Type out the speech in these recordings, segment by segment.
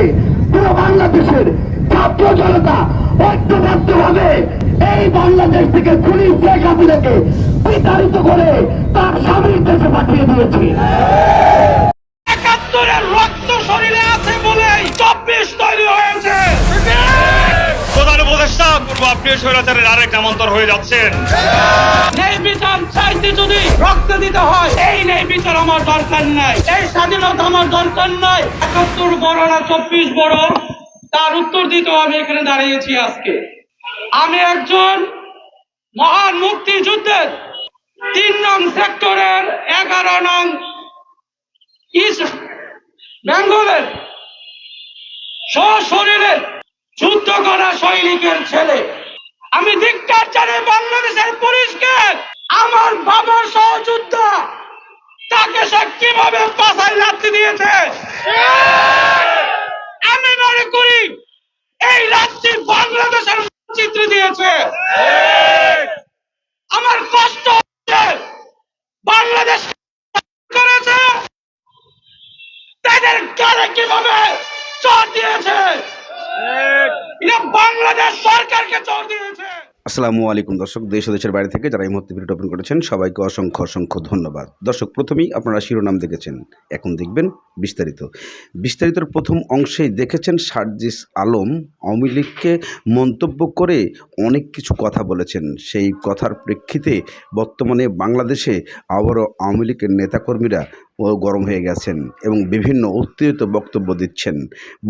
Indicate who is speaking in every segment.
Speaker 1: হবে পুরো বাংলাদেশের ছাত্র জনতা ঐক্যবদ্ধ ভাবে এই বাংলাদেশ থেকে খুনি শেখ হাসিনাকে বিতাড়িত করে তার স্বামীর দেশে পাঠিয়ে দিয়েছি।
Speaker 2: রক্ত শরীরে আছে বলেই চব্বিশ তৈরি হয়েছে।
Speaker 3: পূর্ব আপনি স্বৈরাচারের আরেক নামান্তর হয়ে যাচ্ছেন
Speaker 2: যদি রক্ত দিতে হয়, এই নেই বিচার আমার দরকার নাই। এই স্বাধীনতা আমার দরকার নাই। একাত্তর বড় না চব্বিশ বড়? তার উত্তর দিতেও আমি এখানে দাঁড়িয়েছি আজকে। আমি একজন মহান মুক্তিযুদ্ধের তিন নং সেক্টরের এগারো নং ইস্ট বেঙ্গলের সশরীরে যুদ্ধ করা সৈনিকের ছেলে। আমি ধিক্কার জানাই বাংলাদেশের পুলিশকে। আমার বাবার সহযোদ্ধা তাকে সে কীভাবে পাশায় লাথি দিয়েছে? আমি মনে করি এই লাথি বাংলাদেশের চিত্র দিয়েছে। আমার কষ্ট হচ্ছে বাংলাদেশ করেছে তাদের কারে কীভাবে চর দিয়েছে এটা বাংলাদেশ সরকারকে
Speaker 4: আসসালামু আলাইকুম দর্শক, দেশ দেশের বাইরে থেকে যারা এই মুহূর্তে ভিডিওটা ওপেন করেছেন, সবাইকে অসংখ্য অসংখ্য ধন্যবাদ। দর্শক, প্রথমেই আপনারা শিরোনাম দেখেছেন, এখন দেখবেন বিস্তারিত। বিস্তারিতর প্রথম অংশেই দেখেছেন সার্জিস আলম আওয়ামী লীগকে মন্তব্য করে অনেক কিছু কথা বলেছেন। সেই কথার প্রেক্ষিতে বর্তমানে বাংলাদেশে আবারও আওয়ামী লীগের নেতাকর্মীরা গরম হয়ে গেছেন এবং বিভিন্ন উত্তেজিত বক্তব্য দিচ্ছেন।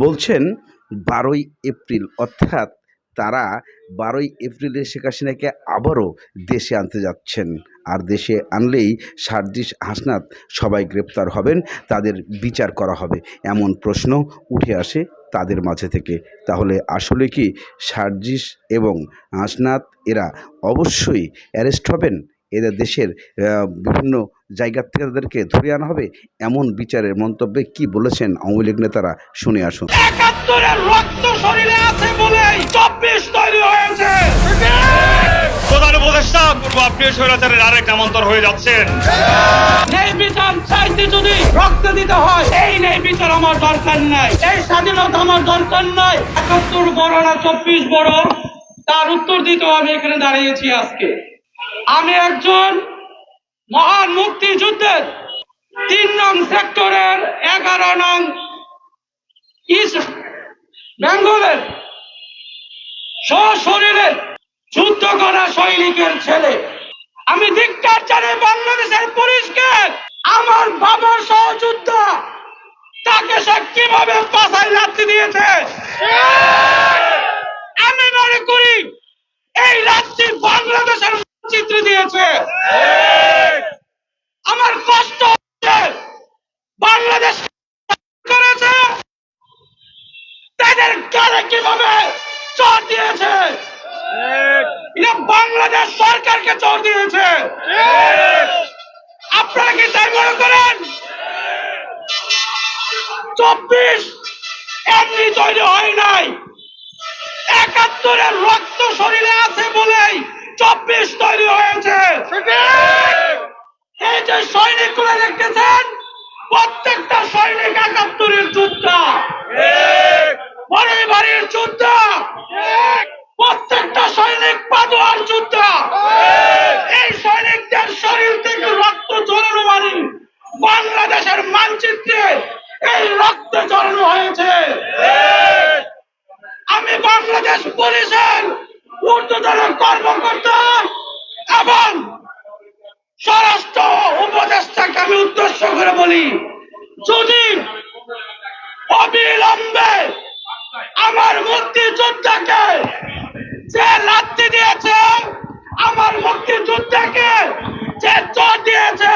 Speaker 4: বলছেন বারোই এপ্রিল, অর্থাৎ তারা বারোই এপ্রিলে শেখ হাসিনাকে আবারও দেশে আনতে যাচ্ছেন। আর দেশে আনলেই সার্জিস হাসনাত সবাই গ্রেপ্তার হবেন, তাদের বিচার করা হবে। এমন প্রশ্ন উঠে আসে তাদের মাঝে থেকে। তাহলে আসলে কি সার্জিস এবং হাসনাত এরা অবশ্যই অ্যারেস্ট হবেন? এদের দেশের আহ, বিভিন্ন জায়গা থেকে তাদেরকে ধরে আনা হবে এমন বিচারের মন্তব্যে কি বলেছেন আওয়ামী লীগ নেতারা? শুনে আসুন।
Speaker 2: একাত্তরের রক্ত শরীরে আছে বলেই চব্বিশ তৈরি হয়েছে।
Speaker 3: প্রধান উপদেষ্টা পূর্ব আপনি স্বৈরাচারের আরেক নামান্তর হয়ে যাচ্ছেন
Speaker 2: নেই বিচার চাইতে যদি রক্ত দিতে হয় এই নেই বিচার আমার দরকার নাই। এই স্বাধীনতা আমার দরকার নাই। একাত্তর বড় না চব্বিশ বড়। তার উত্তর দিতেও আমি এখানে দাঁড়িয়েছি আজকে। আমি একজন মহান মুক্তিযুদ্ধের তিন নং সেক্টরের এগারো নং ইস্ট বেঙ্গলের সশরীরে যুদ্ধ করা সৈনিকের ছেলে। আমি ধিক্কার জানাই বাংলাদেশের পুলিশকে, আমার বাবার সহযোদ্ধা। তাকে সে কীভাবে পাশায় লাথি দিয়েছে? আমি মনে করি এই চিত্র দিয়েছে। আমার কষ্ট হচ্ছে। বাংলাদেশ করেছে। তাদের কারে কীভাবে চর দিয়েছে? এটা বাংলাদেশ সরকারকে চর দিয়েছে। আপনারা কি তাই মনে করেন? চব্বিশ এমনি তৈরি হয় নাই। একাত্তরের রক্ত শরীরে আছে বলেই চব্বিশ তৈরি হয়েছে। এই যে সৈনিকগুলো দেখতেছেন, প্রত্যেকটা সৈনিক একাত্তরের যোদ্ধা। বাড়ি বাড়ির যোদ্ধা। প্রত্যেকটা সৈনিক পাদোয়ার যোদ্ধা। এই সৈনিকদের শরীর থেকে রক্ত ঝরানো মানে বাংলাদেশের মানচিত্রে এই রক্ত ঝরানো হয়েছে। আমি বাংলাদেশ পুলিশের ঊর্ধ্বতন কর্মকর্তা এবং স্বরাষ্ট্র উপদেষ্টাকে আমি উদ্দেশ্য করে বলি, যদি অবিলম্বে আমার মুক্তিযোদ্ধাকে যে লাত্তি দিয়েছে, আমার মুক্তিযোদ্ধাকে যে চর দিয়েছে,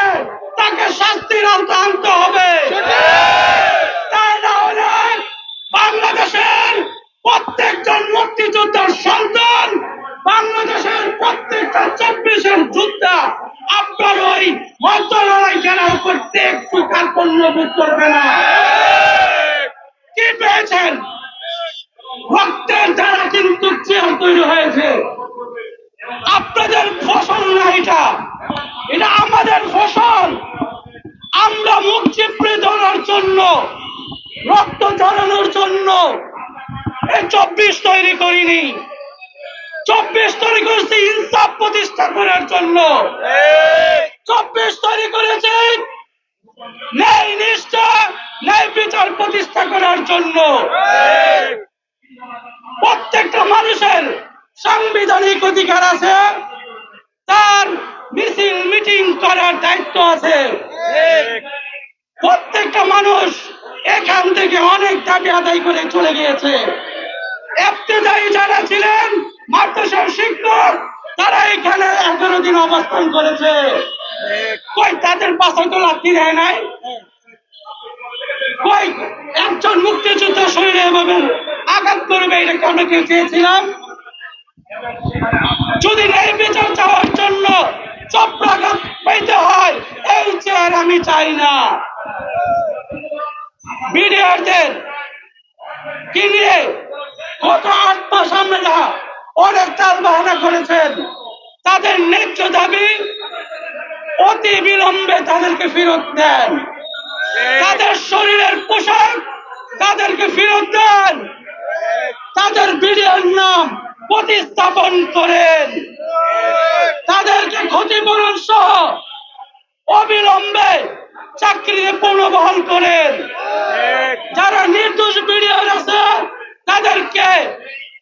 Speaker 2: তাকে শাস্তির আওতা আনতে হবে। তাই না হলে বাংলাদেশের প্রত্যেকজন মুক্তিযোদ্ধার সন্তান বাংলাদেশের প্রত্যেকটা চব্বিশের যোদ্ধা আপনার ওই মন্ত্রণালয় কেন করতে একটু কার্পণ্য বোধ করবে না। কি পেয়েছেন? রক্তের দ্বারা কিন্তু চেয়ার তৈরি হয়েছে। আপনাদের ফসল না এটা। এটা আমাদের ফসল। আমরা মুখ চিপড়ে ধরার জন্য রক্ত ঝরানোর জন্য চব্বিশ তৈরি করিনি। চব্বিশ তৈরি করেছি ইনসাফ প্রতিষ্ঠা করার জন্য। চব্বিশ তৈরি করেছে ন্যায় নিষ্ঠা ন্যায় বিচার প্রতিষ্ঠা করার জন্য। প্রত্যেকটা মানুষের সাংবিধানিক অধিকার আছে, তার মিছিল, মিটিং করার দায়িত্ব আছে। প্রত্যেকটা মানুষ এখান থেকে অনেক দাবি আদায় করে চলে গিয়েছে। যারা ছিলেন, মাদ্রাসার শিক্ষক, তারা এখানে এগারো দিন অবস্থান করেছে। কই, তাদের পাশে তো লাঠি দেয় নাই? কই, একজন মুক্তিযুদ্ধ শরীরে এভাবে আঘাত করবে, এটা কি আমরা কেউ চেয়েছিলাম? যদি বিচার চাওয়ার জন্য চপ্রাঘাত পেতে হয়, এই চেয়ার আমি চাই না। বিডিআরদের কি নিয়ে আট মাস আমরা অনেক তাল বাহানা করেছেন, তাদের ন্যায্য দাবি অতি বিলম্বে তাদেরকে ফেরত দেন। তাদের শরীরের পোশাক তাদেরকে ফেরত দেন। তাদের বিডিআর নাম প্রতিস্থাপন করেন। তাদেরকে ক্ষতিপূরণ সহ অবিলম্বে চাকরিতে পুনর্বহাল করেন। যারা নির্দোষ বিডিআর আছে তাদেরকে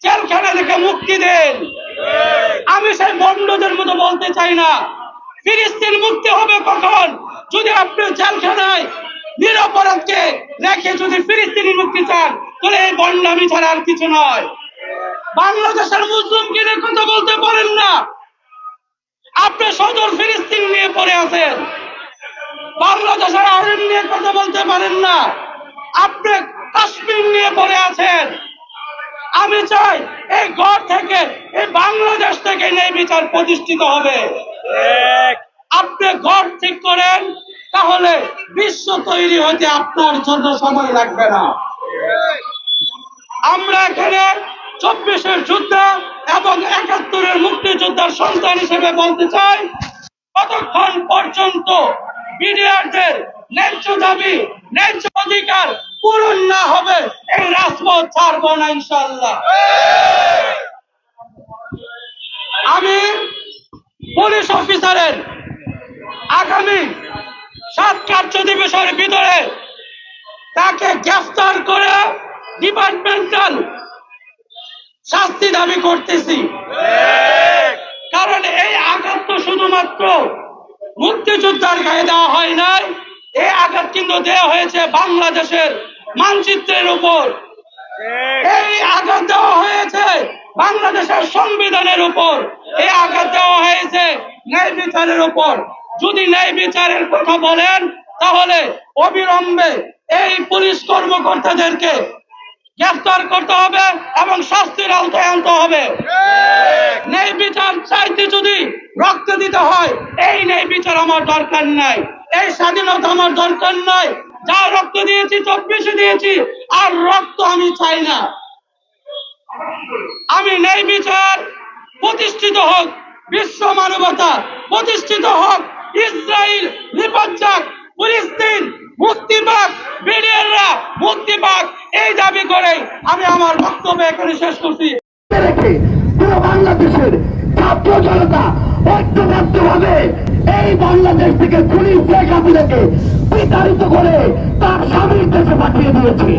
Speaker 2: জেলখানা থেকে মুক্তি দেন। আমি সেই বন্ডদের মতো বলতে চাই না। ফিলিস্তিন মুক্তি হবে কখন? যদি আপনি জেলখানায় নিরপরাধকে রেখে যদি ফিলিস্তিনি মুক্তি চান, তাহলে এই বন্ডামি ছাড়া আর কিছু নয়। বাংলাদেশের মুসলিমকে নিয়ে কথা বলতে পারেন না। আপনি সদর ফিলিস্তিন নিয়ে পড়ে আছেন। বাংলাদেশের আইন নিয়ে কথা বলতে পারেন না। আপনি কাশ্মীর নিয়ে পড়ে আছেন। আমি চাই এই ঘর থেকে, এই বাংলাদেশ থেকে ন্যায় বিচার প্রতিষ্ঠিত হবে। আপনি ঘর ঠিক করেন, তাহলে বিশ্ব তৈরি হতে আপনার জন্য সময় লাগবে না। আমরা এখানে চব্বিশের যুদ্ধ এবং একাত্তরের মুক্তিযোদ্ধার সন্তান হিসেবে বলতে চাই, কতক্ষণ পর্যন্ত বিডিআরদের ন্যায্য দাবি, ন্যায্য অধিকার পূরণ না হবে, এই রাজপথ ছাড়বো না ইনশাল্লাহ আমি পুলিশ অফিসারের আগামী সাত কার্য দিবসের ভিতরে তাকে গ্রেফতার করে ডিপার্টমেন্টাল শাস্তি দাবি করতেছি। কারণ এই আঘাত তো শুধুমাত্র মুক্তিযোদ্ধার গায়ে দেওয়া হয় নাই, এই আঘাত কিন্তু দেওয়া হয়েছে বাংলাদেশের মানচিত্রের উপর। এই আঘাত দেওয়া হয়েছে বাংলাদেশের সংবিধানের উপর। এই আঘাত দেওয়া হয়েছে ন্যায় বিচারের উপর। যদি ন্যায় বিচারের কথা বলেন, তাহলে অবিলম্বে এই পুলিশ কর্মকর্তাদেরকে গ্রেফতার করতে হবে এবং শাস্তির আওতায় আনতে হবে। ন্যায় বিচার চাইতে যদি রক্ত দিতে হয়, এই ন্যায় বিচার আমার দরকার নাই। এই স্বাধীনতা আমার দরকার নাই। যা রক্ত দিয়েছি, চব্বিশে দিয়েছি, আর রক্ত আমি চাই না। আমি ন্যায় বিচার প্রতিষ্ঠিত হোক, বিশ্ব মানবতা প্রতিষ্ঠিত হোক ইসরায়েল নিপজ্জাক, ফিলিস্তিন মুক্তি পাক বিডিআররা মুক্তি পাক এই দাবি করে আমি আমার বক্তব্য এখানে শেষ করছি।
Speaker 1: পুরো বাংলাদেশের ছাত্র জনতা ঐক্যবদ্ধ ভাবে এই বাংলাদেশ থেকে খুনি শেখ হাসিনাকে বিতাড়িত করে তার স্বামীর দেশে পাঠিয়ে দিয়েছে।